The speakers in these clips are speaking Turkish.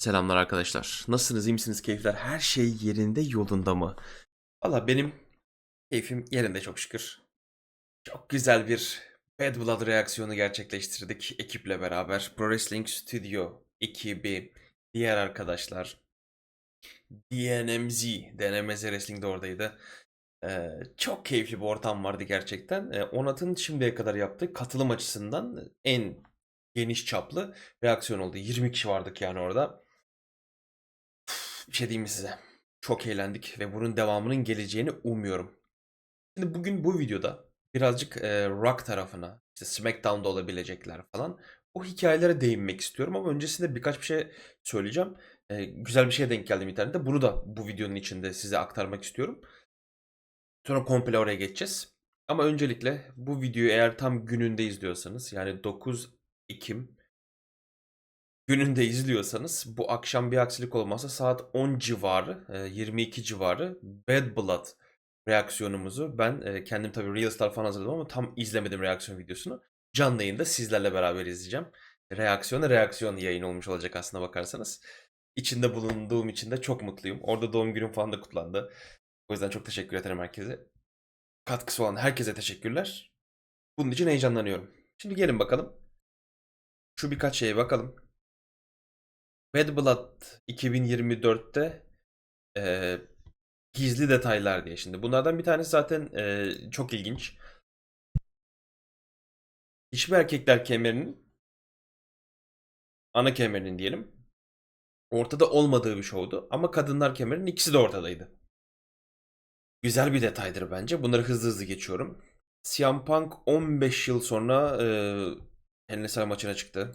Selamlar arkadaşlar. Nasılsınız, iyi misiniz, keyifler? Her şey yerinde, yolunda mı? Valla benim keyfim yerinde çok şükür. Çok güzel bir Bad Blood reaksiyonu gerçekleştirdik ekiple beraber. Pro Wrestling Studio ekibi, diğer arkadaşlar, DNMZ, DNMZ Wrestling de oradaydı. Ee, çok keyifli bir ortam vardı gerçekten. Ee, Onat'ın şimdiye kadar yaptığı katılım açısından en geniş çaplı reaksiyon oldu. 20 kişi vardık yani orada. Bir şey diyeyim mi size? Çok eğlendik ve bunun devamının geleceğini umuyorum. Şimdi bugün bu videoda birazcık e, Rock tarafına, işte SmackDown'da olabilecekler falan o hikayelere değinmek istiyorum ama öncesinde birkaç bir şey söyleyeceğim. E, güzel bir şeye denk geldim internette. Bunu da bu videonun içinde size aktarmak istiyorum. Sonra komple oraya geçeceğiz. Ama öncelikle bu videoyu eğer tam gününde izliyorsanız yani 9 Ekim gününde izliyorsanız bu akşam bir aksilik olmazsa saat 10 civarı, e, 22 civarı Bad Blood reaksiyonumuzu ben e, kendim tabii Reels'lar falan hazırladım ama tam izlemedim reaksiyon videosunu. Canlı yayında sizlerle beraber izleyeceğim. Reaksiyona reaksiyon yayın olmuş olacak aslına bakarsanız. İçinde bulunduğum için de çok mutluyum. Orada doğum günüm falan da kutlandı. O yüzden çok teşekkür ederim herkese. Katkısı olan herkese teşekkürler. Bunun için heyecanlanıyorum. Şimdi gelin bakalım. Şu birkaç şeye bakalım. Bad Blood 2024'te e, gizli detaylar diye. Şimdi bunlardan bir tanesi zaten e, çok ilginç. Hiçbir erkekler kemerinin ana kemerinin diyelim ortada olmadığı bir şovdu. Ama kadınlar kemerinin ikisi de ortadaydı. Güzel bir detaydır bence. Bunları hızlı hızlı geçiyorum. CM Punk 15 yıl sonra e, Hell maçına çıktı.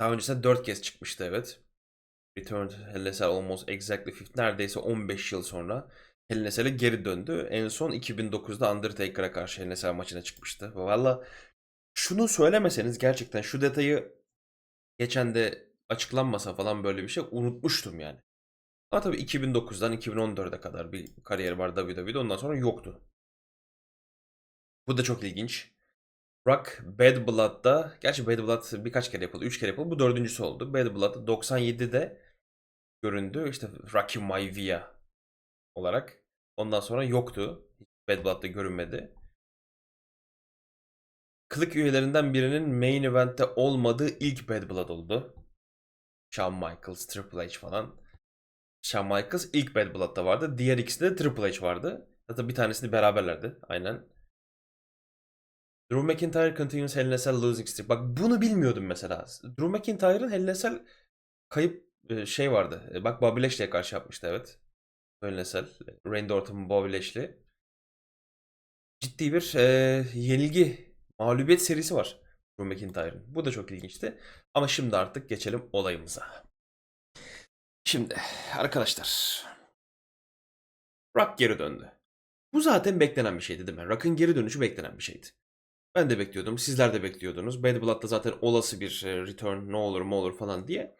Daha öncesinde 4 kez çıkmıştı evet. Returned Hell in a Cell almost exactly 50, neredeyse 15 yıl sonra Hell in a Cell'e geri döndü. En son 2009'da Undertaker'a karşı Hell in a Cell maçına çıkmıştı. Valla şunu söylemeseniz gerçekten şu detayı geçen de açıklanmasa falan böyle bir şey unutmuştum yani. Ama tabii 2009'dan 2014'e kadar bir kariyer var WWE'de ondan sonra yoktu. Bu da çok ilginç. Rock Bad Blood'da, gerçi Bad Blood birkaç kere yapıldı, üç kere yapıldı. Bu dördüncüsü oldu. Bad Blood 97'de göründü. İşte Rocky Maivia olarak. Ondan sonra yoktu. Bad Blood'da görünmedi. Kılık üyelerinden birinin main event'te olmadığı ilk Bad Blood oldu. Shawn Michaels, Triple H falan. Shawn Michaels ilk Bad Blood'da vardı. Diğer ikisi de Triple H vardı. Hatta bir tanesini beraberlerdi. Aynen. Drew McIntyre continues Hell in a Cell losing streak. Bak bunu bilmiyordum mesela. Drew McIntyre'ın Hell in a Cell kayıp e, şey vardı. E, Bak Bobby Lashley'e karşı yapmıştı evet. Hell in a Cell. Randy Orton, Bobby Lashley. Ciddi bir e, yenilgi, mağlubiyet serisi var Drew McIntyre'ın. Bu da çok ilginçti. Ama şimdi artık geçelim olayımıza. Şimdi arkadaşlar. Rock geri döndü. Bu zaten beklenen bir şeydi değil mi? Rock'ın geri dönüşü beklenen bir şeydi. Ben de bekliyordum. Sizler de bekliyordunuz. Bad Blood'da zaten olası bir e, return ne olur mu olur falan diye.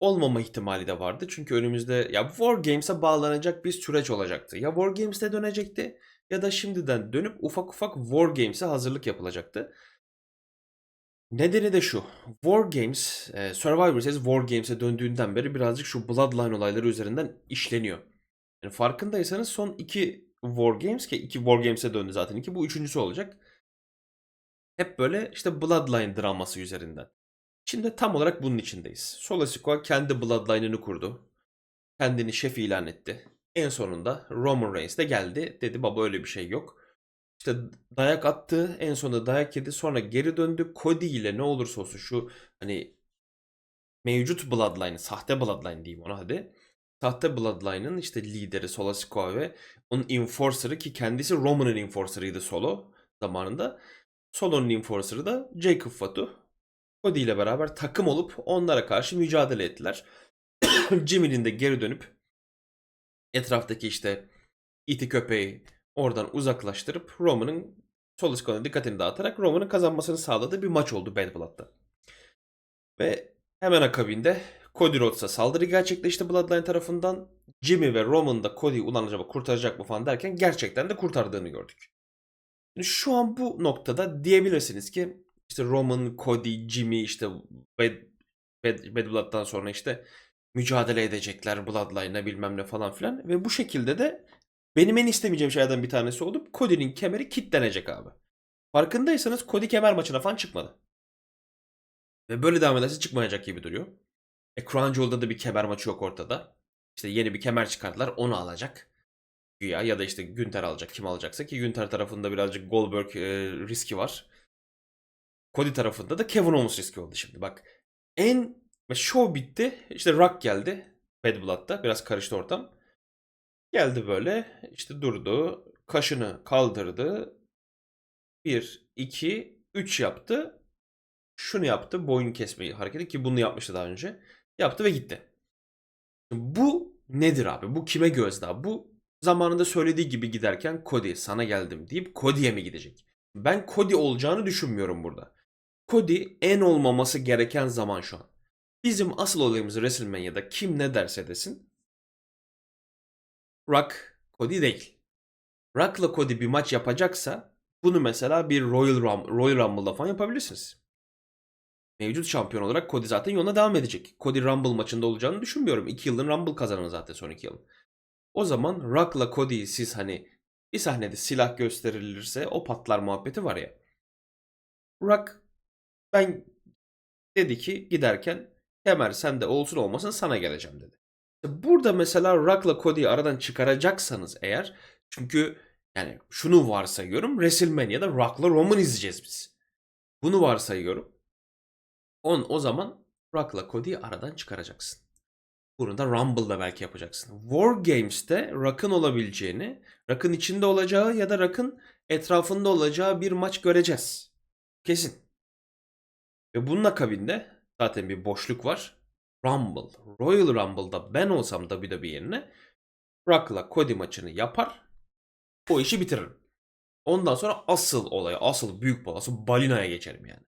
Olmama ihtimali de vardı. Çünkü önümüzde ya War Games'e bağlanacak bir süreç olacaktı. Ya War Games'te dönecekti ya da şimdiden dönüp ufak ufak War Games'e hazırlık yapılacaktı. Nedeni de şu. War Games, e, Survivor Series War Games'e döndüğünden beri birazcık şu Bloodline olayları üzerinden işleniyor. Yani farkındaysanız son iki War Games ki iki War Games'e döndü zaten iki bu üçüncüsü olacak. Hep böyle işte Bloodline draması üzerinden. Şimdi tam olarak bunun içindeyiz. Solo Sikoa kendi Bloodline'ını kurdu. Kendini şef ilan etti. En sonunda Roman Reigns de geldi. Dedi baba öyle bir şey yok. İşte dayak attı. En sonunda dayak yedi. Sonra geri döndü. Cody ile ne olursa olsun şu hani mevcut Bloodline, sahte Bloodline diyeyim ona hadi. Sahte Bloodline'ın işte lideri Solo Sikoa ve onun enforcer'ı ki kendisi Roman'ın enforcer'ıydı Solo zamanında. Solo'nun enforcer'ı da Jacob Fatu. Cody ile beraber takım olup onlara karşı mücadele ettiler. Jimmy'nin de geri dönüp etraftaki işte iti köpeği oradan uzaklaştırıp Roman'ın Solo Sikoa'nın dikkatini dağıtarak Roman'ın kazanmasını sağladığı bir maç oldu Bad Blood'da. Ve hemen akabinde Cody Rhodes'a saldırı gerçekleşti Bloodline tarafından. Jimmy ve Roman da Cody'yi ulan acaba kurtaracak mı falan derken gerçekten de kurtardığını gördük. Şu an bu noktada diyebilirsiniz ki işte Roman, Cody, Jimmy işte ve Bad, Bad Blood'dan sonra işte mücadele edecekler Bloodline'la bilmem ne falan filan. Ve bu şekilde de benim en istemeyeceğim şeylerden bir tanesi oldu. Cody'nin kemeri kitlenecek abi. Farkındaysanız Cody kemer maçına falan çıkmadı. Ve böyle devam ederse çıkmayacak gibi duruyor. E Crown Jewel'da da bir kemer maçı yok ortada. İşte yeni bir kemer çıkardılar onu alacak. Güya ya da işte Günter alacak kim alacaksa ki Günter tarafında birazcık Goldberg e, riski var. Cody tarafında da Kevin Owens riski oldu şimdi. Bak en show bitti. İşte Rock geldi. Bad Blood'da. Biraz karıştı ortam. Geldi böyle. işte durdu. Kaşını kaldırdı. 1, 2, 3 yaptı. Şunu yaptı. Boyun kesmeyi hareketi ki bunu yapmıştı daha önce. Yaptı ve gitti. Bu nedir abi? Bu kime gözdağı? Bu zamanında söylediği gibi giderken Cody sana geldim deyip Cody'ye mi gidecek? Ben Cody olacağını düşünmüyorum burada. Cody en olmaması gereken zaman şu an. Bizim asıl olayımız WrestleMania'da kim ne derse desin. Rock Cody değil. Rock'la Cody bir maç yapacaksa bunu mesela bir Royal, Rum Royal Rumble'da falan yapabilirsiniz. Mevcut şampiyon olarak Cody zaten yoluna devam edecek. Cody Rumble maçında olacağını düşünmüyorum. 2 yılın Rumble kazanır zaten son 2 yıl. O zaman Rock'la Cody'yi siz hani bir sahnede silah gösterilirse o patlar muhabbeti var ya. Rock ben dedi ki giderken kemer sende olsun olmasın sana geleceğim dedi. İşte Burada mesela Rock'la Cody'yi aradan çıkaracaksanız eğer çünkü yani şunu varsayıyorum WrestleMania'da Rock'la Roman izleyeceğiz biz. Bunu varsayıyorum. On, o zaman Rock'la Cody'yi aradan çıkaracaksın. Bunu da Rumble'da belki yapacaksın. War Games'te Rock'ın olabileceğini, Rock'ın içinde olacağı ya da Rock'ın etrafında olacağı bir maç göreceğiz. Kesin. Ve bunun akabinde zaten bir boşluk var. Rumble, Royal Rumble'da ben olsam WWE yerine Rock'la Cody maçını yapar. O işi bitiririm. Ondan sonra asıl olaya, asıl büyük bol, asıl balinaya geçerim yani.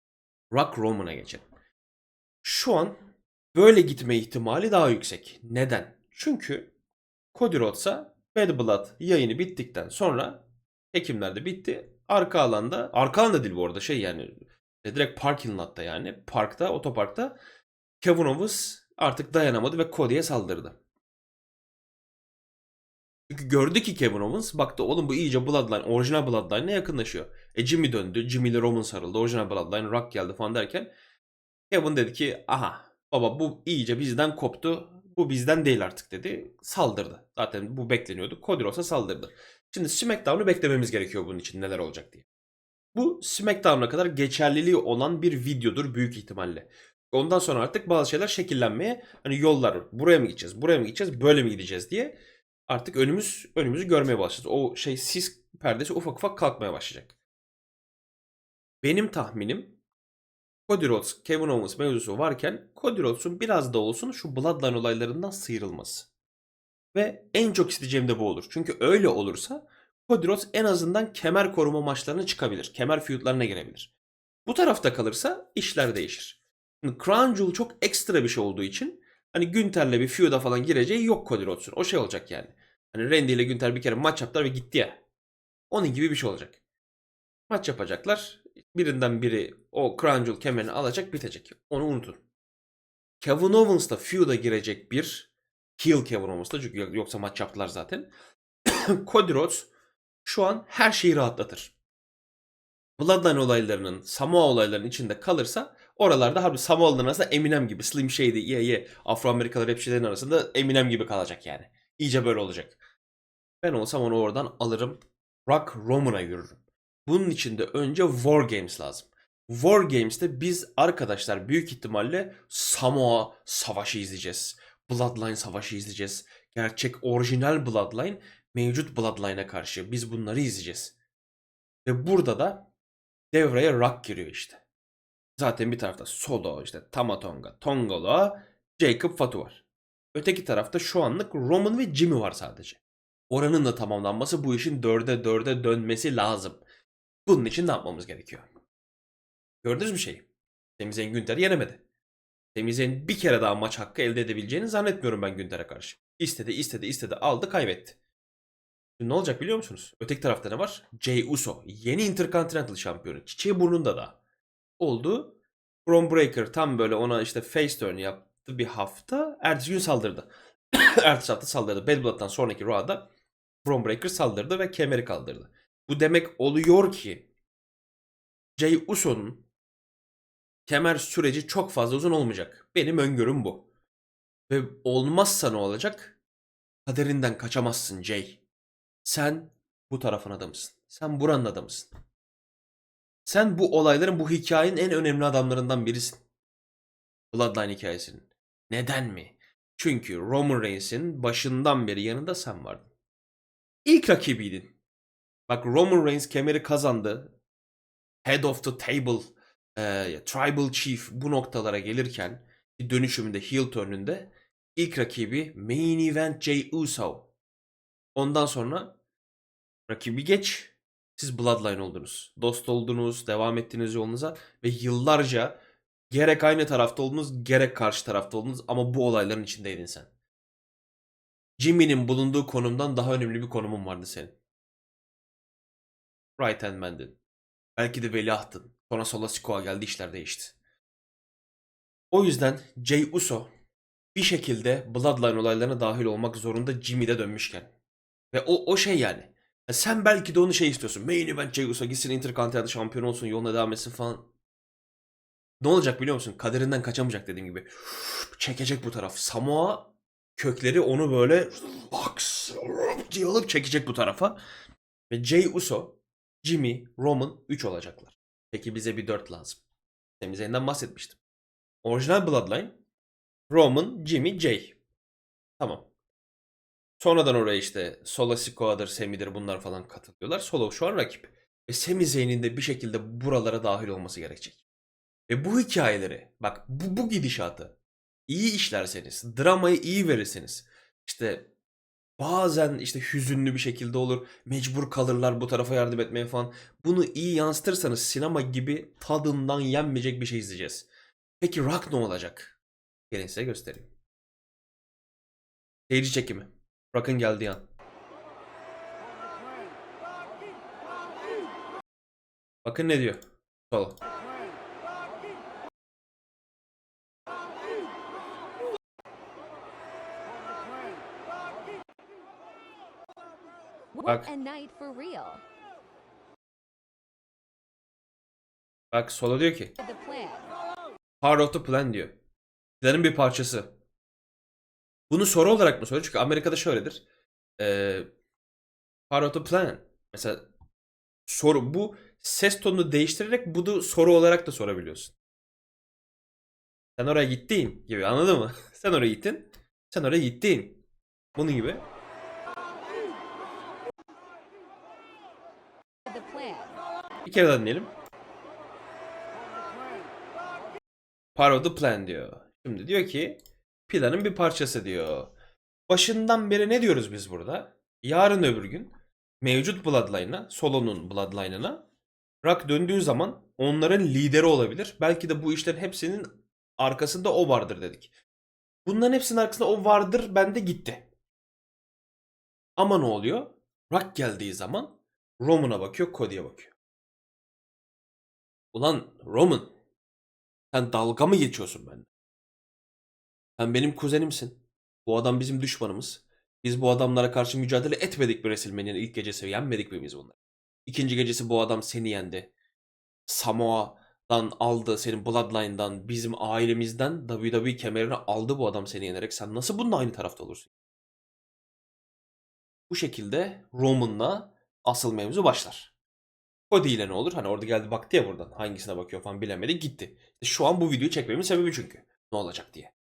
Rock Roman'a geçerim. Şu an böyle gitme ihtimali daha yüksek. Neden? Çünkü Cody Rhodes'a Bad Blood yayını bittikten sonra Ekimler de bitti. Arka alanda, arka alanda değil bu arada şey yani e, direkt parking lot'ta yani parkta, otoparkta Kevin Owens artık dayanamadı ve Cody'ye saldırdı. Çünkü gördü ki Kevin Owens baktı oğlum bu iyice Bloodline, orijinal Bloodline'e yakınlaşıyor. E Jimmy döndü, Jimmy ile Roman sarıldı, orijinal Bloodline, Rock geldi falan derken Kevin dedi ki aha baba bu iyice bizden koptu. Bu bizden değil artık dedi. Saldırdı. Zaten bu bekleniyordu. Cody Rhodes'a saldırdı. Şimdi SmackDown'u beklememiz gerekiyor bunun için neler olacak diye. Bu SmackDown'a kadar geçerliliği olan bir videodur büyük ihtimalle. Ondan sonra artık bazı şeyler şekillenmeye hani yollar buraya mı gideceğiz, buraya mı gideceğiz, böyle mi gideceğiz diye artık önümüz önümüzü görmeye başladı. O şey sis perdesi ufak ufak kalkmaya başlayacak. Benim tahminim Cody Rhodes, Kevin Owens mevzusu varken Cody Rhodes'un biraz da olsun şu Bloodline olaylarından sıyrılması. Ve en çok isteyeceğim de bu olur. Çünkü öyle olursa Cody Rhodes en azından kemer koruma maçlarına çıkabilir. Kemer feudlarına girebilir. Bu tarafta kalırsa işler değişir. Şimdi Crown Jewel çok ekstra bir şey olduğu için hani Günter'le bir feud'a falan gireceği yok Cody Rhodes'un. O şey olacak yani. Hani Randy ile Günter bir kere maç yaptılar ve gitti ya. Onun gibi bir şey olacak. Maç yapacaklar. Birinden biri o Crown Jewel kemerini alacak bitecek. Onu unutun. Kevin Owens'la feud'a girecek bir heel Kevin Owens'la çünkü yoksa maç yaptılar zaten. Cody Rhodes şu an her şeyi rahatlatır. Bloodline olaylarının, Samoa olaylarının içinde kalırsa oralarda harbi Samoa'ların arasında Eminem gibi, Slim Shady, ye ye Afro-Amerikalı rapçilerin arasında Eminem gibi kalacak yani. İyice böyle olacak. Ben olsam onu oradan alırım. Rock Roman'a yürürüm. Bunun için de önce War Games lazım. War Games'te biz arkadaşlar büyük ihtimalle Samoa savaşı izleyeceğiz. Bloodline savaşı izleyeceğiz. Gerçek orijinal Bloodline mevcut Bloodline'a karşı biz bunları izleyeceğiz. Ve burada da devreye Rock giriyor işte. Zaten bir tarafta Solo işte Tamatonga, Tongolo, Jacob Fatu var. Öteki tarafta şu anlık Roman ve Jimmy var sadece. Oranın da tamamlanması bu işin dörde dörde dönmesi lazım. Bunun için ne yapmamız gerekiyor? Gördünüz mü şeyi? Sami Zayn Günter'i yenemedi. Sami Zayn bir kere daha maç hakkı elde edebileceğini zannetmiyorum ben Günter'e karşı. İstedi, istedi, istedi, aldı, kaybetti. Şimdi ne olacak biliyor musunuz? Öteki tarafta ne var? Jey Uso. Yeni Intercontinental şampiyonu. Çiçeği burnunda da. Oldu. Braun Breaker tam böyle ona işte face turn yaptı bir hafta. Ertesi gün saldırdı. Ertesi hafta saldırdı. Bad Blood'dan sonraki Raw'da Braun Breaker saldırdı ve kemeri kaldırdı. Bu demek oluyor ki Jey Uso'nun kemer süreci çok fazla uzun olmayacak. Benim öngörüm bu. Ve olmazsa ne olacak? Kaderinden kaçamazsın Jay. Sen bu tarafın adamısın. Sen buranın adamısın. Sen bu olayların, bu hikayenin en önemli adamlarından birisin. Bloodline hikayesinin. Neden mi? Çünkü Roman Reigns'in başından beri yanında sen vardın. İlk rakibiydin. Bak Roman Reigns kemeri kazandı. Head of the table, e, Tribal Chief bu noktalara gelirken dönüşümünde, heel turn'ünde ilk rakibi Main Event Jey Uso. Ondan sonra rakibi geç. Siz Bloodline oldunuz. Dost oldunuz, devam ettiniz yolunuza ve yıllarca gerek aynı tarafta oldunuz, gerek karşı tarafta oldunuz ama bu olayların içindeydin sen. Jimmy'nin bulunduğu konumdan daha önemli bir konumun vardı senin. Right hand man'din. Belki de veliahtın. Sonra Sola Sikoa geldi işler değişti. O yüzden Jey Uso bir şekilde Bloodline olaylarına dahil olmak zorunda Jimmy'de dönmüşken. Ve o, o şey yani. Ya sen belki de onu şey istiyorsun. Main event Jey Uso gitsin Intercontinental şampiyon olsun yoluna devam etsin falan. Ne olacak biliyor musun? Kaderinden kaçamayacak dediğim gibi. Çekecek bu taraf. Samoa kökleri onu böyle box diye alıp çekecek bu tarafa. Ve Jey Uso, Jimmy, Roman 3 olacaklar. Peki bize bir 4 lazım. Temizliğinden bahsetmiştim. Orijinal Bloodline Roman, Jimmy, Jay. Tamam. Sonradan oraya işte Solo Sikoa'dır, Semi'dir bunlar falan katılıyorlar. Solo şu an rakip. Ve Semi Zayn'in de bir şekilde buralara dahil olması gerekecek. Ve bu hikayeleri, bak bu, bu gidişatı iyi işlerseniz, dramayı iyi verirseniz, işte bazen işte hüzünlü bir şekilde olur, mecbur kalırlar bu tarafa yardım etmeye falan. Bunu iyi yansıtırsanız sinema gibi tadından yenmeyecek bir şey izleyeceğiz. Peki Rock ne olacak? Gelin size göstereyim. Seyirci çekimi. Rock'ın geldiği an. Bakın ne diyor. Solo. Bak. Bak Solo diyor ki. Part of the plan diyor. Planın bir parçası. Bunu soru olarak mı soruyor? Çünkü Amerika'da şöyledir. Ee, part of the plan. Mesela soru bu ses tonunu değiştirerek bunu soru olarak da sorabiliyorsun. Sen oraya gittin gibi anladın mı? Sen oraya gittin. Sen oraya gittin. Bunun gibi. The plan. Bir kere daha dinleyelim. Part of the plan diyor. Şimdi diyor ki planın bir parçası diyor. Başından beri ne diyoruz biz burada? Yarın öbür gün mevcut Bloodline'a, Solo'nun Bloodline'ına Rock döndüğü zaman onların lideri olabilir. Belki de bu işlerin hepsinin arkasında o vardır dedik. Bunların hepsinin arkasında o vardır bende gitti. Ama ne oluyor? Rock geldiği zaman Roman'a bakıyor, Cody'ye bakıyor. Ulan Roman, sen dalga mı geçiyorsun benimle? Sen benim kuzenimsin. Bu adam bizim düşmanımız. Biz bu adamlara karşı mücadele etmedik mi WrestleMania'nın ilk gecesi? Yenmedik mi biz bunları? İkinci gecesi bu adam seni yendi. Samoa'dan aldı, senin Bloodline'dan, bizim ailemizden WWE kemerini aldı bu adam seni yenerek. Sen nasıl bununla aynı tarafta olursun? Bu şekilde Roman'la asıl mevzu başlar. Cody ile ne olur? Hani orada geldi baktı ya buradan. Hangisine bakıyor falan bilemedi gitti. Şu an bu videoyu çekmemin sebebi çünkü. Ne olacak diye.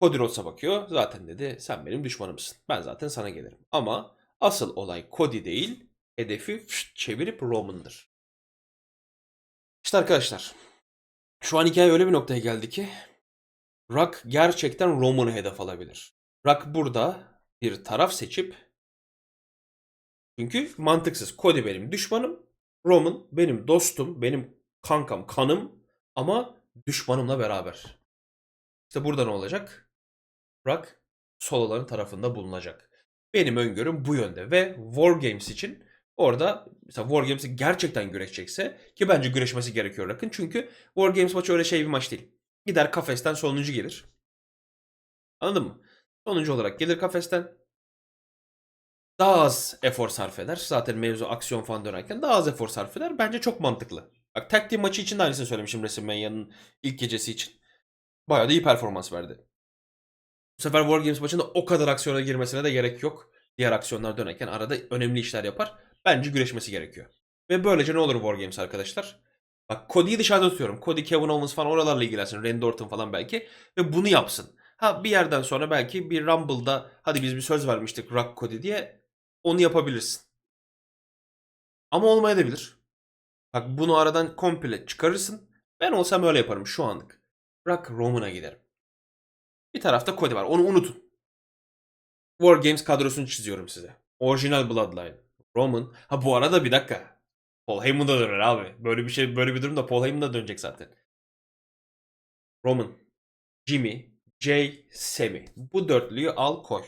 Cody Rhodes'a bakıyor. Zaten dedi sen benim düşmanımsın. Ben zaten sana gelirim. Ama asıl olay Cody değil. Hedefi fışt çevirip Roman'dır. İşte arkadaşlar. Şu an hikaye öyle bir noktaya geldi ki. Rock gerçekten Roman'ı hedef alabilir. Rock burada bir taraf seçip çünkü mantıksız. Cody benim düşmanım. Roman benim dostum, benim kankam, kanım ama düşmanımla beraber. İşte burada ne olacak? Rock soloların tarafında bulunacak. Benim öngörüm bu yönde ve War Games için Orada mesela War Games'i gerçekten güreşecekse ki bence güreşmesi gerekiyor Rock'ın. Çünkü War Games maçı öyle şey bir maç değil. Gider kafesten sonuncu gelir. Anladın mı? Sonuncu olarak gelir kafesten. Daha az efor sarf eder. Zaten mevzu aksiyon falan dönerken daha az efor sarf eder. Bence çok mantıklı. Bak team maçı için de aynısını söylemişim WrestleMania'nın ilk gecesi için. Bayağı da iyi performans verdi. Bu sefer War Games maçında o kadar aksiyona girmesine de gerek yok. Diğer aksiyonlar dönerken arada önemli işler yapar. Bence güreşmesi gerekiyor. Ve böylece ne olur War Games arkadaşlar? Bak Cody'yi dışarıda tutuyorum. Cody, Kevin Owens falan oralarla ilgilensin. Randy Orton falan belki. Ve bunu yapsın. Ha bir yerden sonra belki bir Rumble'da hadi biz bir söz vermiştik Rock Cody diye onu yapabilirsin. Ama olmayabilir. Bak bunu aradan komple çıkarırsın. Ben olsam öyle yaparım şu anlık. Rock Roman'a giderim. Bir tarafta Cody var. Onu unutun. War Games kadrosunu çiziyorum size. Orijinal Bloodline. Roman. Ha bu arada bir dakika. Paul Heyman da döner abi. Böyle bir şey böyle bir durumda Paul Heyman da dönecek zaten. Roman, Jimmy, Jay, Sami. Bu dörtlüyü al koy.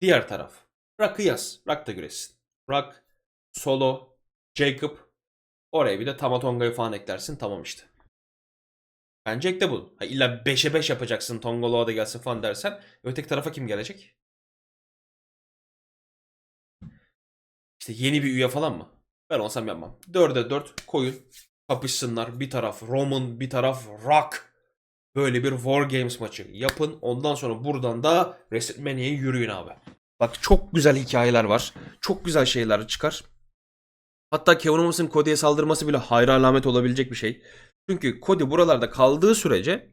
Diğer taraf. Rock'ı yaz. Rock da güreşsin. Rock, Solo, Jacob. Oraya bir de Tamatonga'yı falan eklersin. Tamam işte. Bence ekle bunu. Ha, illa 5'e 5 yapacaksın. Tongoloa da gelsin falan dersen. Öteki tarafa kim gelecek? İşte yeni bir üye falan mı? Ben olsam yapmam. 4'e 4 koyun. Kapışsınlar. Bir taraf Roman, bir taraf Rock. Böyle bir War Games maçı yapın. Ondan sonra buradan da WrestleMania'ya yürüyün abi. Bak çok güzel hikayeler var. Çok güzel şeyler çıkar. Hatta Kevin Owens'ın Cody'ye saldırması bile hayra alamet olabilecek bir şey. Çünkü Cody buralarda kaldığı sürece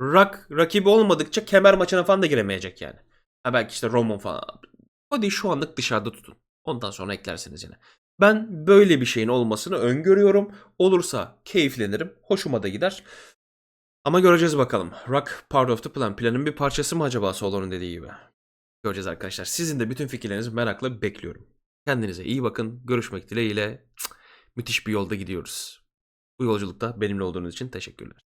Rock rakibi olmadıkça kemer maçına falan da giremeyecek yani. Ha belki işte Roman falan. Cody'yi şu anlık dışarıda tutun. Ondan sonra eklersiniz yine. Ben böyle bir şeyin olmasını öngörüyorum. Olursa keyiflenirim. Hoşuma da gider. Ama göreceğiz bakalım. Rock part of the plan. Planın bir parçası mı acaba Solo'nun dediği gibi? Göreceğiz arkadaşlar. Sizin de bütün fikirlerinizi merakla bekliyorum. Kendinize iyi bakın. Görüşmek dileğiyle. Müthiş bir yolda gidiyoruz. Bu yolculukta benimle olduğunuz için teşekkürler.